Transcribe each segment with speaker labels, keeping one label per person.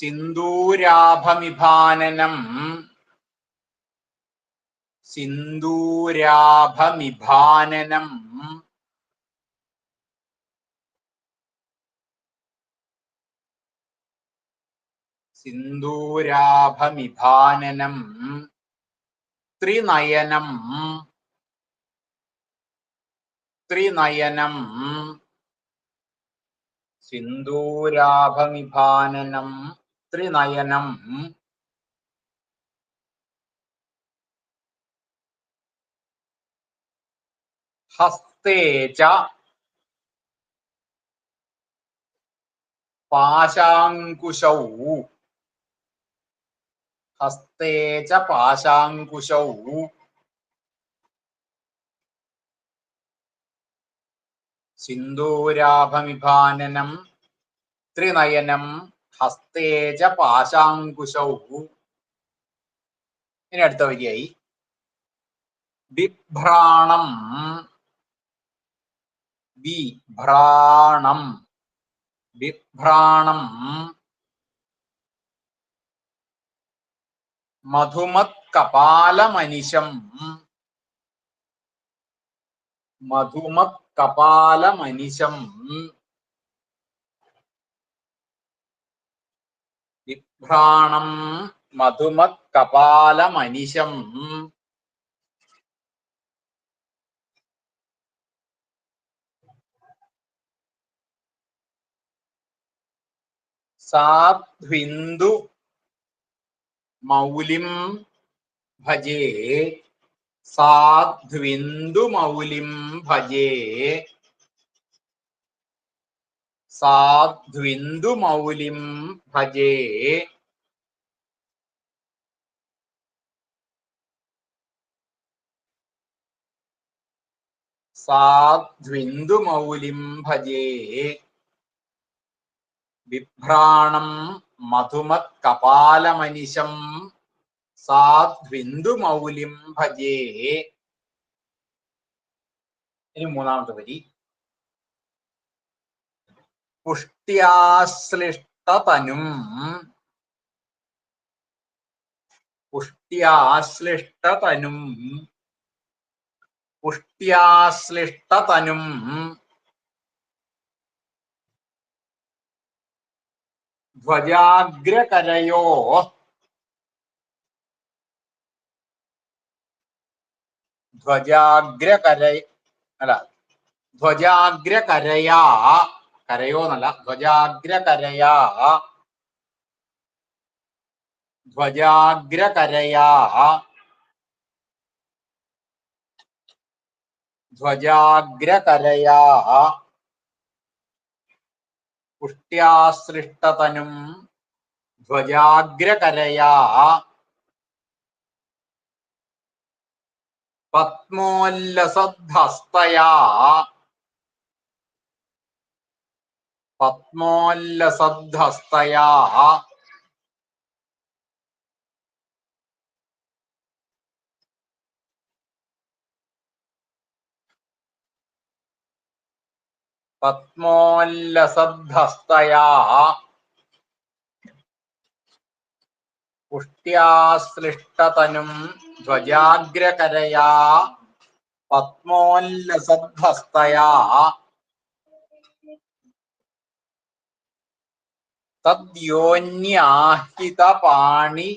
Speaker 1: സിന്ദൂരാഭമിഭാനനം. സിന്ദൂരാഭമിഭാനനം. സിന്ദൂരാഭമിഭാനനം. ത്രിനയനം. ത്രിനയനം. സിന്ദൂരാഭമിഭാനനം. ത്രിനയനം ഹസ്തേ ച. പാശാങ്കുശൗ. ഹസ്തേ ച പാശാങ്കുശൗ. സിന്ദൂരാഭമിഭാനനം. ത്രിനയനം. ഹസ്തേ ച പാശാങ്കുശൗ. ഇനി അടുത്ത വരിയായി. ബിഭ്രാണം. ബിഭ്രാണം. ബിഭ്രാണം. മധുമത് കപാലമനിശം. മധുമത് കപാലമനിശം. വിഭ്രാണം മധുമത് കപാലമനിശം സാധ്വിന്ദു മൗലിം ഭജേ. സാധ്വിന്ദു മൗലിം ഭജേ. സാധ്വിന്ദു മൗലിം ഭജേ. സാധ്വിന്ദു മൗലിം ഭജേ. ബിഭ്രാണം മധുമത് കപാലമനിശം സാധ്വിന്ദു മൗലിം ഭജേ. ഇനി മൂന്നാമത്തെ വരി. പുഷ്ട്യാശ്ലിഷ്ടതനും പുഷ്ട്യാശ്ലിഷ്ടതനും പുഷ്ട്യാശ്ലിഷ്ടതനും ധ്വജാഗ്രകരയോ ധ്വജാഗ്രകര അല്ല ധ്വജാഗ്രകരയാ കരയോ എന്നല്ല ധ്വജാഗ്രകരയാ ധ്വജാഗ്രകരയാ ധ്വജാഗ്രകരയാ പുഷ്ട്യാസൃഷ്ടതനും ധ്വജാഗ്രകരയാ പത്മോല്ലസദ്ധസ്തയാ പത്മോല്ലസദ്ധസ്തയാ പത്മോല്ലസദ്ധസ്തയാ പുഷ്ട്യാശ്ലിഷ്ടതനും ധ്വജാഗ്രകരയാ. പത്മോല്ലസദ്ധസ്തയാ തദ്യോന്യാഹിത പാണി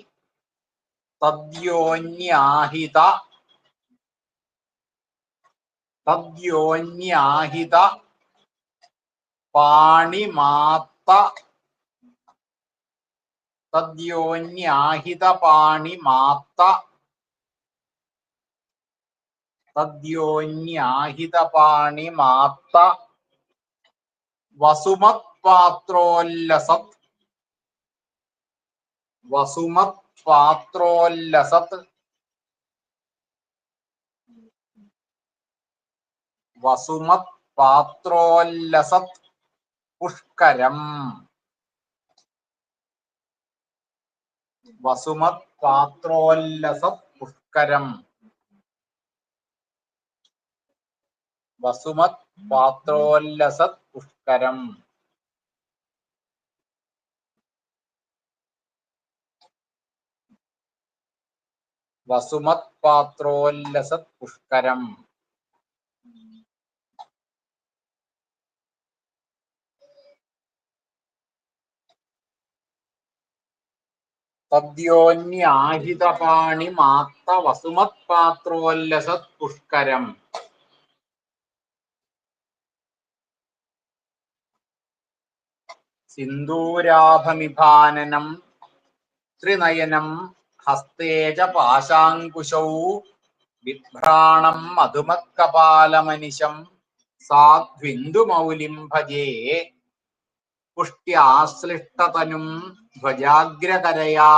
Speaker 1: തദ്യോന്യാഹിത തദ്യോന്യാഹിത പാണിമാത്ത തദ്യോന്യാഹിത പാണിമാത്ത തദ്യോന്യാഹിത പാണിമാത്ത വസുമത് പാത്രോല്ലസത്. വസുമത് പാത്രോല്ലസത്. വസുമത് പാത്രോല്ലസത് പുഷ്കരം. വസുമത് പാത്രോല്ലസത് പുഷ്കരം. വസുമത് പാത്രോല്ലസത് പുഷ്കരം. വസുമത് പാത്രോല്ലസത് പുഷ്കരം. സദ്യോന്യാഹിതപാണി മാത്ത വസുമത് പാത്രോല്ലസത് പുഷ്കരം. സിന്ദൂരാഭമിഭാനനം ത്രിനയനം ഹസ്തേജ പാശാങ്കുശൗ വിഭ്രാണം മധുമത്കപാലമനിശം സാധ്വിന്ദുമൗലിം ഭജേ പുഷ്ട്യാശ്ലിഷ്ടതനും ധ്വജാഗ്രകരയാ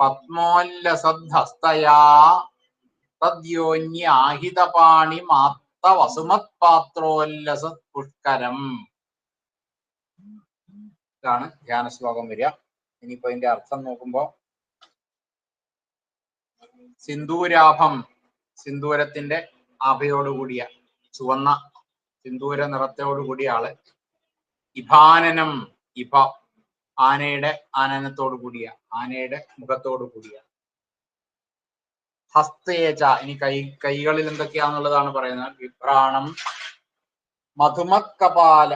Speaker 1: പത്മോല്ലസദ്ധസ്തയാ തദ്യോന്യാഹിതപാണി മാത്ത വസുമത്പാത്രോല്ലസത് പുഷ്കരം ഇതാണ് ധ്യാന ശ്ലോകം വരിക. ഇനിയിപ്പോ ഇതിന്റെ അർത്ഥം നോക്കുമ്പോ സിന്ദൂരാഭം സിന്ദൂരത്തിന്റെ ആഭയോടുകൂടിയ ചുവന്ന സിന്ദൂര നിറത്തോടുകൂടിയ ആൾ. ഇഭാനനം ഇഭ ആനയുടെ ആനനത്തോടു കൂടിയ ആനയുടെ മുഖത്തോടു കൂടിയ ഹസ്തേജ ഇനി കൈ കൈകളിൽ എന്തൊക്കെയാന്നുള്ളതാണ് പറയുന്നത്? വിഭ്രാണം മധുമക്കപാല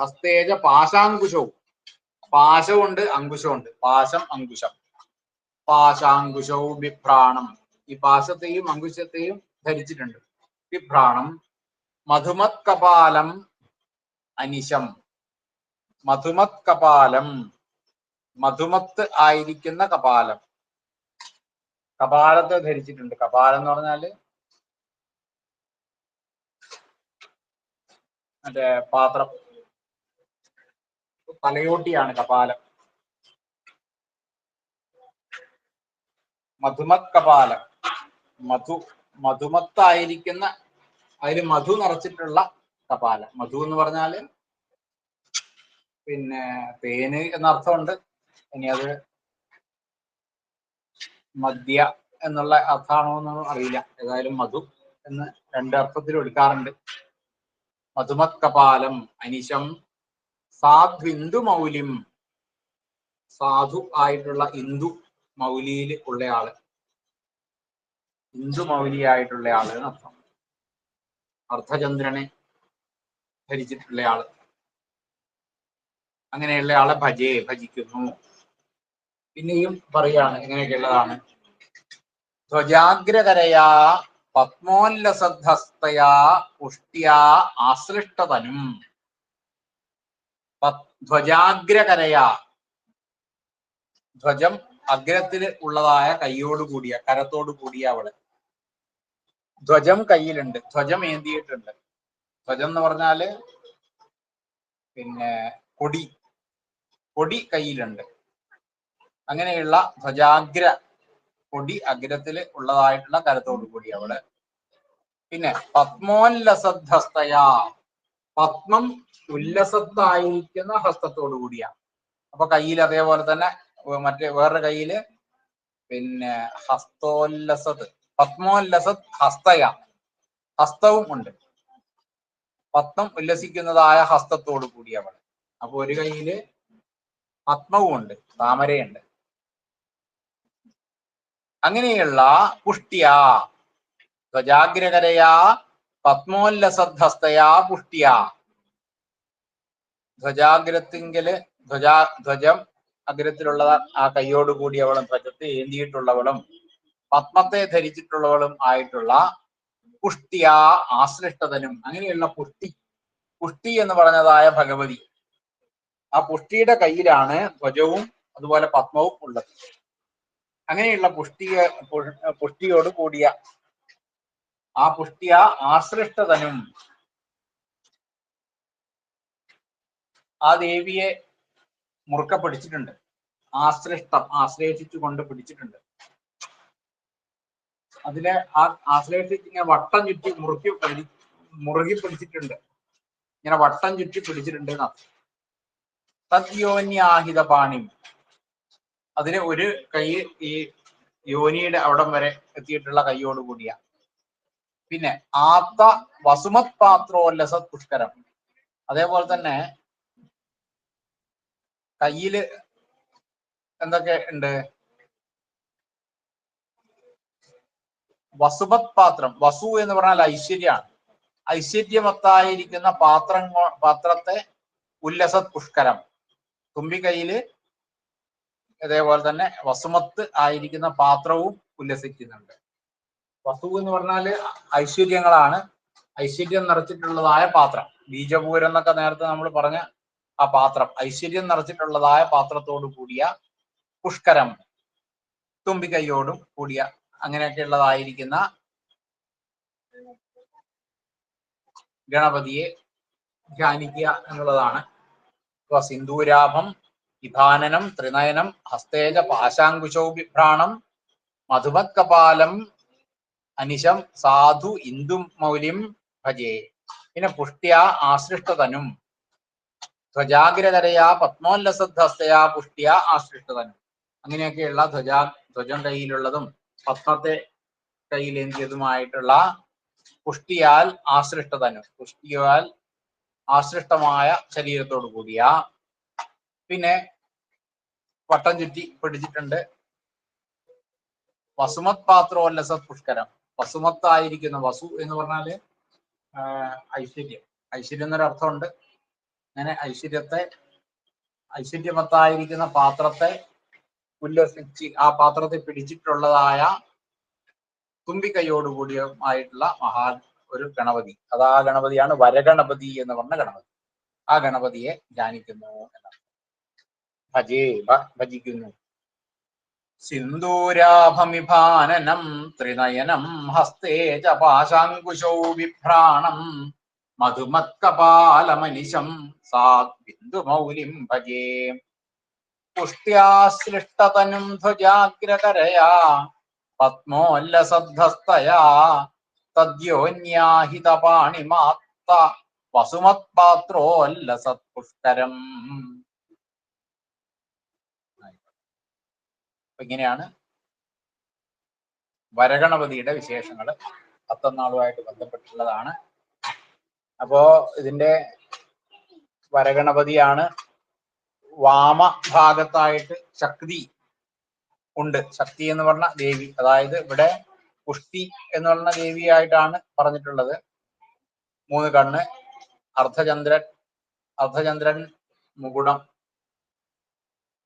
Speaker 1: ഹസ്തേജ പാശാങ്കുശവും. പാശമുണ്ട് അങ്കുശമുണ്ട് പാശം അങ്കുശം. പാശാങ്കുശവും ബിഭ്രാണം ഈ പാശത്തെയും അങ്കുശത്തെയും ധരിച്ചിട്ടുണ്ട്. ബിഭ്രാണം മധുമത് കപാലം അനിശം. മധുമത് കപാലം മധുമത്ത് ആയിരിക്കുന്ന കപാലം. കപാലത്തെ ധരിച്ചിട്ടുണ്ട്. കപാലം എന്ന് പറഞ്ഞാൽ മറ്റേ പാത്രം. തലയോട്ടിയാണ് കപാലം. മധുമത് കപാലം മധു മധുമത്തായിരിക്കുന്ന അതിൽ മധു നിറച്ചിട്ടുള്ള തപാല മധു എന്ന് പറഞ്ഞാൽ പിന്നെ തേന് എന്ന അർത്ഥമുണ്ട് ഇനി അത് മദ്യ എന്നുള്ള അർത്ഥമാണോ എന്നൊന്നും അറിയില്ല. ഏതായാലും മധു എന്ന് രണ്ടർത്ഥത്തിൽ എടുക്കാറുണ്ട് മധുമത് കപാലം അനിശം സാധ്വിന്ദു മൗലിം സാധു ആയിട്ടുള്ള ഇന്ദു മൗലിയിൽ ഉള്ളയാൾ. ഇന്ദു മൗലിയായിട്ടുള്ള ആൾ എന്നർത്ഥം അർദ്ധചന്ദ്രനെ ധരിച്ചിട്ടുള്ള ആൾ. അങ്ങനെയുള്ള ആളെ ഭജേ ഭജിക്കുന്നു. പിന്നെയും പറയാണ് എങ്ങനെയൊക്കെയുള്ളതാണ് ധ്വജാഗ്രകരയാ പത്മോല്ലസദ്ധസ്തയാ പുഷ്ടിയാ ആശ്ലിഷ്ടതനും ധ്വജാഗ്രകരയാ ധ്വജം അഗ്രത്തിൽ ഉള്ളതായ കൈയോട് കരത്തോട് കൂടിയ അവൾ. ധ്വജം കയ്യിലുണ്ട്. ധ്വജം ഏന്തിയിട്ടുണ്ട്. ധ്വജം എന്ന് പറഞ്ഞാൽ പിന്നെ കൊടി. കൊടി കയ്യിലുണ്ട്. അങ്ങനെയുള്ള ധ്വജാഗ്ര കൊടി അഗ്രത്തിൽ ഉള്ളതായിട്ടുള്ള കരത്തോടു കൂടി അവൾ പിന്നെ പത്മോല്ലസദ്ധസ്തയാ പത്മം ഉല്ലസത്തായിരിക്കുന്ന ഹസ്തത്തോടു കൂടിയാണ് അപ്പൊ കയ്യിൽ അതേപോലെ തന്നെ മറ്റേ വേറൊരു കയ്യിൽ പിന്നെ ഹസ്തോല്ലസത്. പത്മോല്ലസത് ഹസ്തയ. ഹസ്തവും ഉണ്ട്. പത്മം ഉല്ലസിക്കുന്നതായ ഹസ്തത്തോടു കൂടിയവൾ. അപ്പൊ ഒരു കയ്യിൽ പത്മവും ഉണ്ട് താമരയുണ്ട്. അങ്ങനെയുള്ള പുഷ്ടിയ. ധ്വജാഗ്രകരയാ പത്മോല്ലസദ്ധസ്തയാ പുഷ്ടിയ. ധ്വജാഗ്രത്തിങ്കിൽ ധ്വജ ധ്വജം അഗ്രത്തിലുള്ള ആ കൈയോട് കൂടിയവളും ധ്വജത്തെ ഏന്തിയിട്ടുള്ളവളും. പത്മത്തെ ധരിച്ചിട്ടുള്ളവളും ആയിട്ടുള്ള പുഷ്ടിയ ആശ്ലിഷ്ടതനും അങ്ങനെയുള്ള പുഷ്ടി. പുഷ്ടി എന്ന് പറഞ്ഞതായ ഭഗവതി. ആ പുഷ്ടിയുടെ കയ്യിലാണ് ധ്വജവും അതുപോലെ പത്മവും ഉള്ളത്. അങ്ങനെയുള്ള പുഷ്ടിയ പുഷ്ടിയോട് കൂടിയ ആ പുഷ്ടിയ ആശ്ലിഷ്ടതനും ആ ദേവിയെ മുറുക്ക പിടിച്ചിട്ടുണ്ട്. ആശ്ലിഷ്ടം ആശ്ലേഷിച്ചു കൊണ്ട് പിടിച്ചിട്ടുണ്ട്. അതിലെ ആ ആശ്ലേഷിച്ച് ഇങ്ങനെ വട്ടം ചുറ്റി മുറുക്കി മുറുകി പിടിച്ചിട്ടുണ്ട്. ഇങ്ങനെ വട്ടം ചുറ്റി പിടിച്ചിട്ടുണ്ട്. തദ്യോന്യാഹിത പാണി. അതിന് ഒരു കൈ ഈ യോനിയുടെ അവിടം വരെ എത്തിയിട്ടുള്ള കൈയോട് കൂടിയ. പിന്നെ ആത്ത വസുമത് പാത്രോല്ലസ പുഷ്കരം. അതേപോലെ തന്നെ കയ്യിൽ എന്തൊക്കെ ഉണ്ട്? വസുമത് പാത്രം വസു എന്ന് പറഞ്ഞാൽ ഐശ്വര്യമാണ്. ഐശ്വര്യമത്തായിരിക്കുന്ന പാത്രം പാത്രത്തെ ഉല്ലസത് പുഷ്കരം. തുമ്പിക്കൈയിൽ അതേപോലെ തന്നെ വസുമത്ത് ആയിരിക്കുന്ന പാത്രവും ഉല്ലസിക്കുന്നുണ്ട്. വസു എന്ന് പറഞ്ഞാൽ ഐശ്വര്യങ്ങളാണ്. ഐശ്വര്യം നിറച്ചിട്ടുള്ളതായ പാത്രം. ബീജപൂരം എന്നൊക്കെ നേരത്തെ നമ്മൾ പറഞ്ഞ ആ പാത്രം. ഐശ്വര്യം നിറച്ചിട്ടുള്ളതായ പാത്രത്തോടു കൂടിയ പുഷ്കരം തുമ്പിക്കൈയോടും കൂടിയ അങ്ങനെയൊക്കെയുള്ളതായിരിക്കുന്ന ഗണപതിയെ ധ്യാനിക്കുക എന്നുള്ളതാണ്. ഇപ്പൊ സിന്ദൂരാഭം വിഭാനനം ത്രിനയനം ഹസ്തേജ പാശാങ്കുശോ ബിഭ്രാണം മധുമത് കപാലം അനിശം സാധു ഇന്ദു മൗലിം ഭജേ. പിന്നെ പുഷ്ട്യ ആശ്രിഷ്ടതനും. ധ്വജാഗ്രതരയാ പത്മോല്ലസദ്ധസ്തയാ പുഷ്ട്യ ആശ്രിഷ്ടതനും. അങ്ങനെയൊക്കെയുള്ള ധ്വജ ധ്വജം കയ്യിലുള്ളതും പത്മത്തെ കയ്യിലേന്തിയതുമായിട്ടുള്ള പുഷ്ടിയാൽ ആശ്രിഷ്ടതനു. പുഷ്ടിയാൽ ആശ്രിഷ്ടമായ ശരീരത്തോടു കൂടിയ പിന്നെ വട്ടം ചുറ്റി പിടിച്ചിട്ടുണ്ട്. വസുമത് പാത്രോല്ലസ പുഷ്കരം. വസുമത്തായിരിക്കുന്ന വസു എന്ന് പറഞ്ഞാൽ ഐശ്വര്യം. ഐശ്വര്യം എന്നൊരു അർത്ഥമുണ്ട്. അങ്ങനെ ഐശ്വര്യത്തെ ഐശ്വര്യമത്തായിരിക്കുന്ന പാത്രത്തെ ഉല്ലസിച്ച് ആ പാത്രത്തെ പിടിച്ചിട്ടുള്ളതായ തുമ്പിക്കൈയോടുകൂടിയുമായിട്ടുള്ള മഹാ ഒരു ഗണപതി. അത് ആ ഗണപതിയാണ് വരഗണപതി എന്ന് പറഞ്ഞ ഗണപതി. ആ ഗണപതിയെ ധ്യാനിക്കുന്നു എന്നാണ്. ഭജേ ഭജിക്കുന്നു. സിന്ദൂരാഭമിഭാനനം ത്രിനയനം ഹസ്തേ ച വിഭ്രാണം മധുമത്കപാലമനിശം സാത് ബിന്ദുമൗലിം ഭജേ. പുഷ്ട്യാശ്ലിഷ്ടതനും ധ്വജാഗ്രകരയാ പത്മോല്ലസദ്ധസ്തയാ തദ്യോന്യാഹിതപാണിമാത്ത വസുമത്പാത്രോല്ലസത്പുഷ്കരം ഇങ്ങനെയാണ് വരഗണപതിയുടെ വിശേഷങ്ങൾ അത്തനാളുമായിട്ട് ബന്ധപ്പെട്ടുള്ളതാണ് അപ്പോ ഇതിന്റെ വരഗണപതിയാണ് വാമ ഭാഗത്തായിട്ട് ശക്തി ഉണ്ട്. ശക്തി എന്ന് പറഞ്ഞ ദേവി. അതായത് ഇവിടെ പുഷ്ടി എന്ന് പറഞ്ഞ ദേവിയായിട്ടാണ് പറഞ്ഞിട്ടുള്ളത്. മൂന്ന് കണ്ണ് അർദ്ധചന്ദ്രൻ അർദ്ധചന്ദ്രൻ മുകുടം.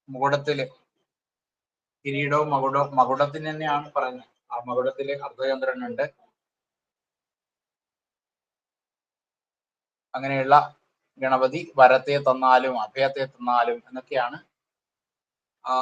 Speaker 1: മുകുടത്തിൽ കിരീടവും മകുടവും മകുടത്തിന് തന്നെയാണ് പറയുന്നത്. ആ മകുടത്തിൽ അർദ്ധചന്ദ്രൻ ഉണ്ട് അങ്ങനെയുള്ള ഗണപതി വരത്തെ തന്നാലും അഭയത്തെ തന്നാലും എന്നൊക്കെയാണ് ആ